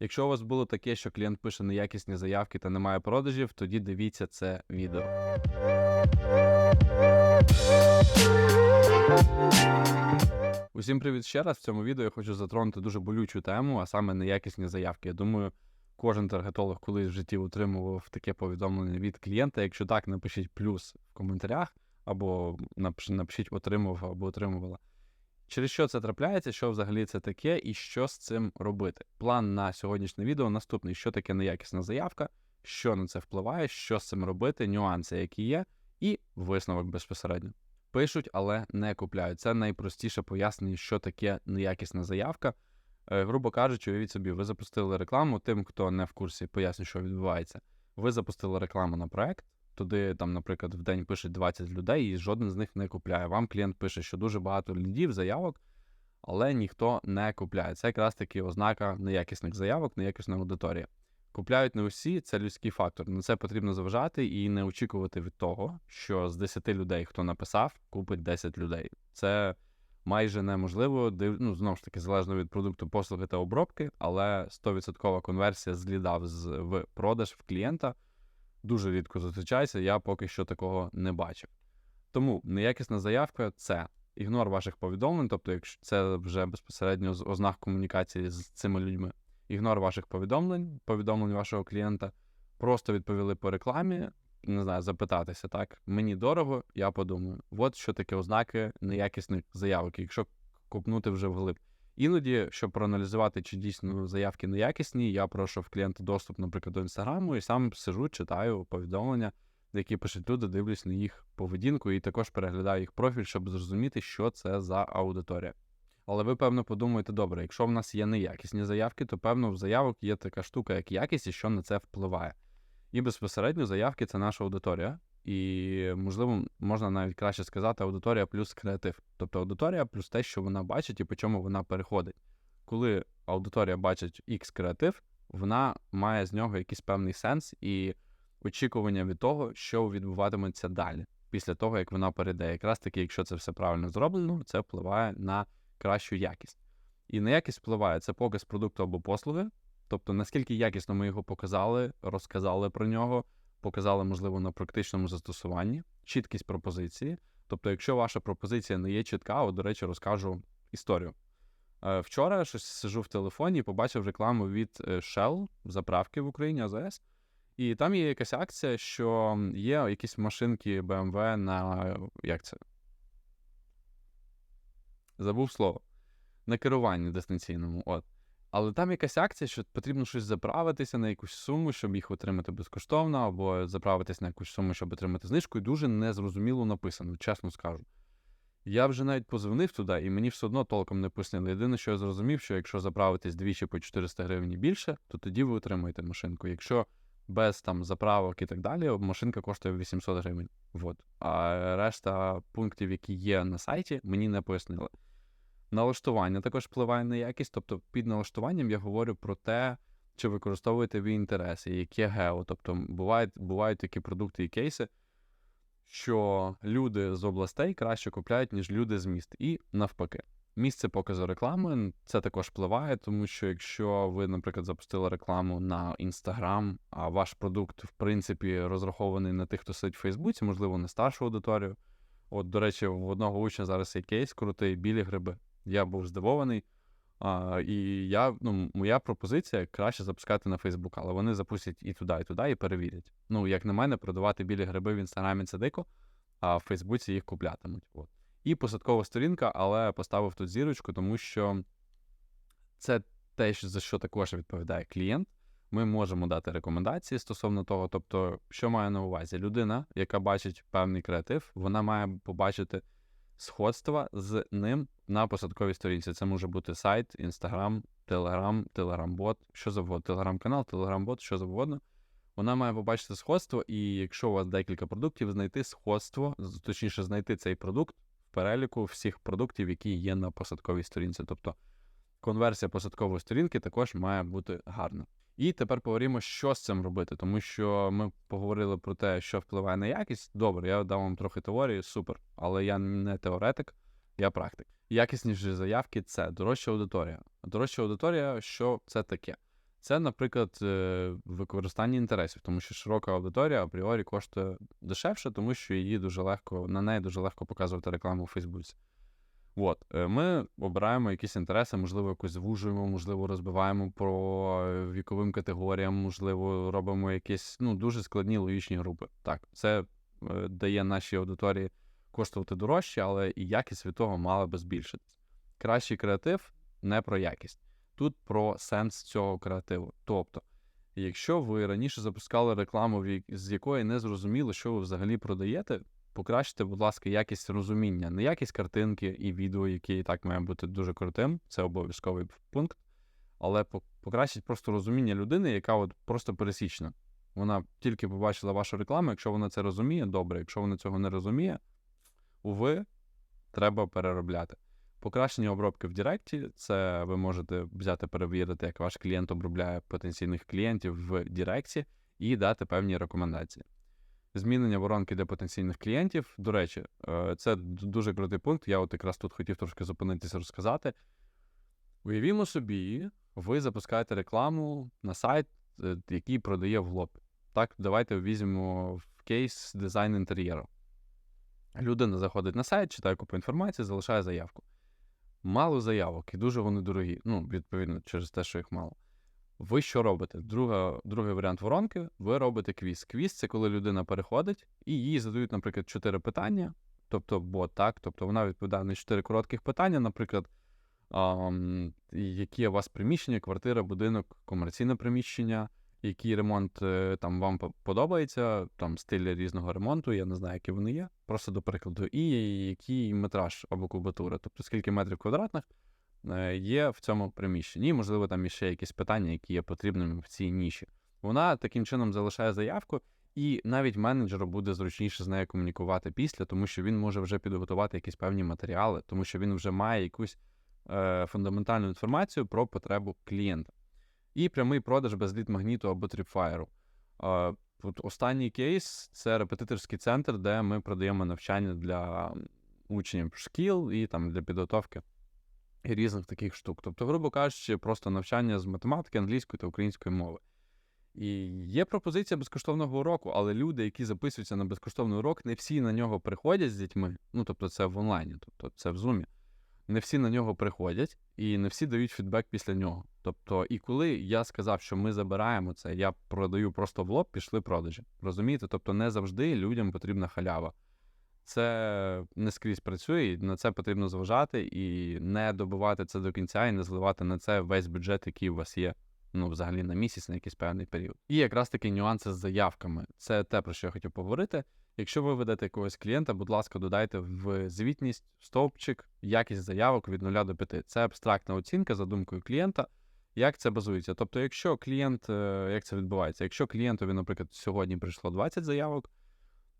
Якщо у вас було таке, що клієнт пише неякісні заявки та немає продажів, тоді дивіться це відео. Усім привіт ще раз. В цьому відео я хочу затронути дуже болючу тему, а саме неякісні заявки. Я думаю, кожен таргетолог колись в житті отримував таке повідомлення від клієнта. Якщо так, напишіть плюс в коментарях, або напиш- напишіть отримав або отримувала. Через що це трапляється, що взагалі це таке, і що з цим робити? План на сьогоднішнє відео наступний: що таке неякісна заявка, що на це впливає, що з цим робити, нюанси, які є, і висновок безпосередньо. Пишуть, але не купляють. Це найпростіше пояснення, що таке неякісна заявка. Е, грубо кажучи, уявіть собі, ви запустили рекламу. Тим, хто не в курсі, поясню, що відбувається. Ви запустили рекламу на проект. Туди, там, наприклад, в день пишуть 20 людей, і жоден з них не купляє. Вам клієнт пише, що дуже багато лідів, заявок, але ніхто не купляє. Це якраз таки ознака неякісних заявок, неякісна аудиторія. Купляють не усі, це людський фактор. На це потрібно зважати і не очікувати від того, що з 10 людей, хто написав, купить 10 людей. Це майже неможливо. Ну, знову ж таки, залежно від продукту, послуги та обробки, але 100% конверсія з ліда з- в продаж в клієнта дуже рідко зустрічається. Я поки що такого не бачив. Тому неякісна заявка це ігнор ваших повідомлень, тобто, якщо це вже безпосередньо з ознак комунікації з цими людьми, ігнор ваших повідомлень, повідомлень вашого клієнта, просто відповіли по рекламі, не знаю, запитатися, так, мені дорого, я подумаю. От що таке ознаки неякісних заявок, якщо купнути вже вглиб. Іноді, щоб проаналізувати, чи дійсно заявки неякісні, я прошу в клієнта доступ, наприклад, до інстаграму, і сам сижу, читаю повідомлення, які пишуть люди, дивлюсь на їх поведінку і також переглядаю їх профіль, щоб зрозуміти, що це за аудиторія. Але ви, певно, подумаєте, добре, якщо в нас є неякісні заявки, то певно в заявок є така штука, як якість, і що на це впливає. І безпосередньо заявки це наша аудиторія. І, можливо, можна навіть краще сказати, аудиторія плюс креатив. Тобто аудиторія плюс те, що вона бачить і по чому вона переходить. Коли аудиторія бачить X креатив, вона має з нього якийсь певний сенс і очікування від того, що відбуватиметься далі, після того, як вона перейде. Якраз таки, якщо це все правильно зроблено, це впливає на кращу якість. І на якість впливає це показ продукту або послуги, тобто наскільки якісно ми його показали, розказали про нього, показали, можливо, на практичному застосуванні, чіткість пропозиції. Тобто, якщо ваша пропозиція не є чітка, от, до речі, розкажу історію. Е, Вчора щось сижу в телефоні побачив рекламу від е, Shell, заправки в Україні АЗС. І там є якась акція, що є якісь машинки BMW на як це? Забув слово. На керуванні дистанційному. От. Але там якась акція, що потрібно щось заправитися на якусь суму, щоб їх отримати безкоштовно, або заправитися на якусь суму, щоб отримати знижку, і дуже незрозуміло написано, чесно скажу. Я вже навіть позвонив туди, і мені все одно толком не пояснили. Єдине, що я зрозумів, що якщо заправитись двічі по 400 гривень і більше, то тоді ви отримаєте машинку. Якщо без там заправок і так далі, машинка коштує 800 гривень. Вот. А решта пунктів, які є на сайті, мені не пояснили. Налаштування також впливає на якість, тобто під налаштуванням я говорю про те, чи використовуєте ви інтереси, яке гео. Тобто бувають, бувають такі продукти і кейси, що люди з областей краще купляють, ніж люди з міст. І навпаки. Місце показу реклами це також впливає, тому що якщо ви, наприклад, запустили рекламу на Instagram, а ваш продукт, в принципі, розрахований на тих, хто сидить в Фейсбуці, можливо, не старшу аудиторію. От, до речі, в одного учня зараз є кейс крутий, білі гриби. Я був здивований. А, і я, ну, моя пропозиція краще запускати на Фейсбук, але вони запустять і туди, і туди, і перевірять. Ну, як на мене, продавати білі гриби в інстаграмі це дико, а в Фейсбуці їх куплятимуть. От. І посадкова сторінка, але поставив тут зірочку, тому що це те, за що також відповідає клієнт. Ми можемо дати рекомендації стосовно того. Тобто, що має на увазі? Людина, яка бачить певний креатив, вона має побачити сходства з ним на посадковій сторінці. Це може бути сайт, інстаграм, телеграм, телеграм-бот, що завгодно, телеграм-канал, телеграм-бот, що завгодно. Вона має побачити сходство, і якщо у вас декілька продуктів, знайти сходство, точніше, знайти цей продукт в переліку всіх продуктів, які є на посадковій сторінці. Тобто конверсія посадкової сторінки також має бути гарна. І тепер поговоримо, що з цим робити, тому що ми поговорили про те, що впливає на якість. Добре, я дав вам трохи теорії, супер, але я не теоретик, я практик. Якісніші заявки це дорожча аудиторія. Дорожча аудиторія, що це таке? Це, наприклад, е, використання інтересів, тому що широка аудиторія апріорі коштує дешевше, тому що її дуже легко, на неї дуже легко показувати рекламу у Фейсбуці. От, е, ми обираємо якісь інтереси, можливо, якось звужуємо, можливо, розбиваємо по е, віковим категоріям, можливо, робимо якісь ну, дуже складні логічні групи. Так, це е, дає нашій аудиторії коштувати дорожче, але і якість від того мала би збільшитись. Кращий креатив не про якість. Тут про сенс цього креативу. Тобто, якщо ви раніше запускали рекламу, з якої не зрозуміло, що ви взагалі продаєте, покращте, будь ласка, якість розуміння, не якість картинки і відео, яке і так має бути дуже крутим, це обов'язковий пункт. Але покращить просто розуміння людини, яка от просто пересічна. Вона тільки побачила вашу рекламу, якщо вона це розуміє, добре. Якщо вона цього не розуміє, уви, треба переробляти. Покращення обробки в Директі це ви можете взяти, перевірити, як ваш клієнт обробляє потенційних клієнтів в Директі і дати певні рекомендації. Змінення воронки для потенційних клієнтів. До речі, е, це дуже крутий пункт. Я от якраз тут хотів трошки зупинитися розказати. Уявімо собі, ви запускаєте рекламу на сайт, е, який продає в лоб. Так, давайте візьмемо в кейс дизайн інтер'єру. Людина заходить на сайт, читає купу інформації, залишає заявку. Мало заявок, і дуже вони дорогі. Ну, відповідно, через те, що їх мало. Ви що робите? Друга, другий варіант воронки ви робите квіз. Квіз це коли людина переходить і їй задають, наприклад, чотири питання. Тобто, бот, так, тобто вона відповідає на чотири коротких питання, наприклад, ам, які у вас приміщення, квартира, будинок, комерційне приміщення, який ремонт е, там вам подобається, там стилі різного ремонту, я не знаю, які вони є, просто до прикладу, і який метраж або кубатура, тобто скільки метрів квадратних є в цьому приміщенні. Можливо, там іще якісь питання, які є потрібними в цій ніші. Вона таким чином залишає заявку, і навіть менеджеру буде зручніше з нею комунікувати після, тому що він може вже підготувати якісь певні матеріали, тому що він вже має якусь е, фундаментальну інформацію про потребу клієнта. І прямий продаж без лід-магніту або тріпфайру. Е, от останній кейс це репетиторський центр, де ми продаємо навчання для учнів шкіл і там для підготовки і різних таких штук. Тобто, грубо кажучи, просто навчання з математики, англійської та української мови. І є пропозиція безкоштовного уроку, але люди, які записуються на безкоштовний урок, не всі на нього приходять з дітьми. Ну, тобто, це в онлайні, тобто це в зумі. Не всі на нього приходять, і не всі дають фідбек після нього. Тобто, і коли я сказав, що ми забираємо це, я продаю просто в лоб, пішли продажі. Розумієте? Тобто, не завжди людям потрібна халява. Це не скрізь працює, і на це потрібно зважати і не добивати це до кінця, і не зливати на це весь бюджет, який у вас є. Ну, взагалі на місяць, на якийсь певний період. І якраз таки нюанси з заявками. Це те, про що я хотів поговорити. Якщо ви ведете якогось клієнта, будь ласка, додайте в звітність стовпчик, якість заявок від 0 до 5. Це абстрактна оцінка за думкою клієнта. Як це базується? Тобто, якщо клієнт, е, як це відбувається? Якщо клієнтові, наприклад, сьогодні прийшло 20 заявок,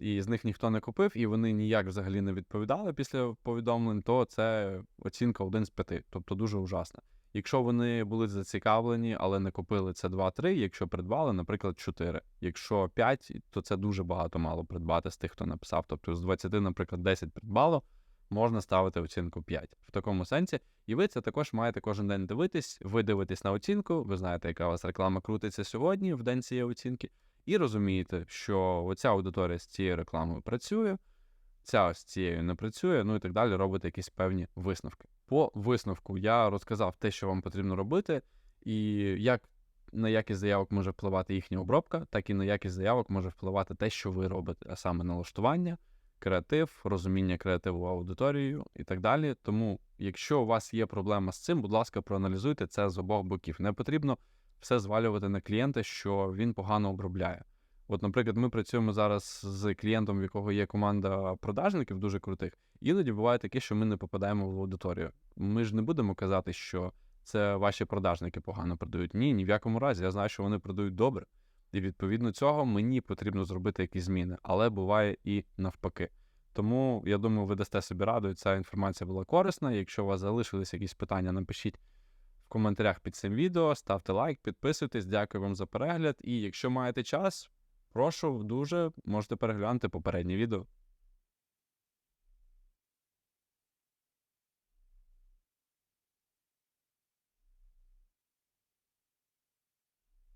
і з них ніхто не купив, і вони ніяк взагалі не відповідали після повідомлень, то це оцінка 1 з 5, тобто дуже ужасна. Якщо вони були зацікавлені, але не купили це 2-3, якщо придбали, наприклад, 4. Якщо 5, то це дуже багато мало придбати з тих, хто написав. Тобто з 20, наприклад, 10 придбало, можна ставити оцінку 5 в такому сенсі. І ви це також маєте кожен день дивитись, ви дивитесь на оцінку, ви знаєте, яка у вас реклама крутиться сьогодні в день цієї оцінки, і розумієте, що оця аудиторія з цією рекламою працює, ця з цією не працює, ну і так далі, робите якісь певні висновки. По висновку я розказав те, що вам потрібно робити, і як на якість заявок може впливати їхня обробка, так і на якість заявок може впливати те, що ви робите, а саме налаштування, креатив, розуміння креативу аудиторією і так далі. Тому, якщо у вас є проблема з цим, будь ласка, проаналізуйте це з обох боків. Не потрібно все звалювати на клієнта, що він погано обробляє. От, наприклад, ми працюємо зараз з клієнтом, в якого є команда продажників дуже крутих. Іноді буває таке, що ми не попадаємо в аудиторію. Ми ж не будемо казати, що це ваші продажники погано продають. Ні, ні в якому разі. Я знаю, що вони продають добре. І відповідно цього мені потрібно зробити якісь зміни, але буває і навпаки. Тому я думаю, ви дасте собі раду, і ця інформація була корисна. Якщо у вас залишились якісь питання, напишіть коментарях під цим відео, ставте лайк, підписуйтесь, дякую вам за перегляд. І якщо маєте час, прошу дуже можете переглянути попереднє відео.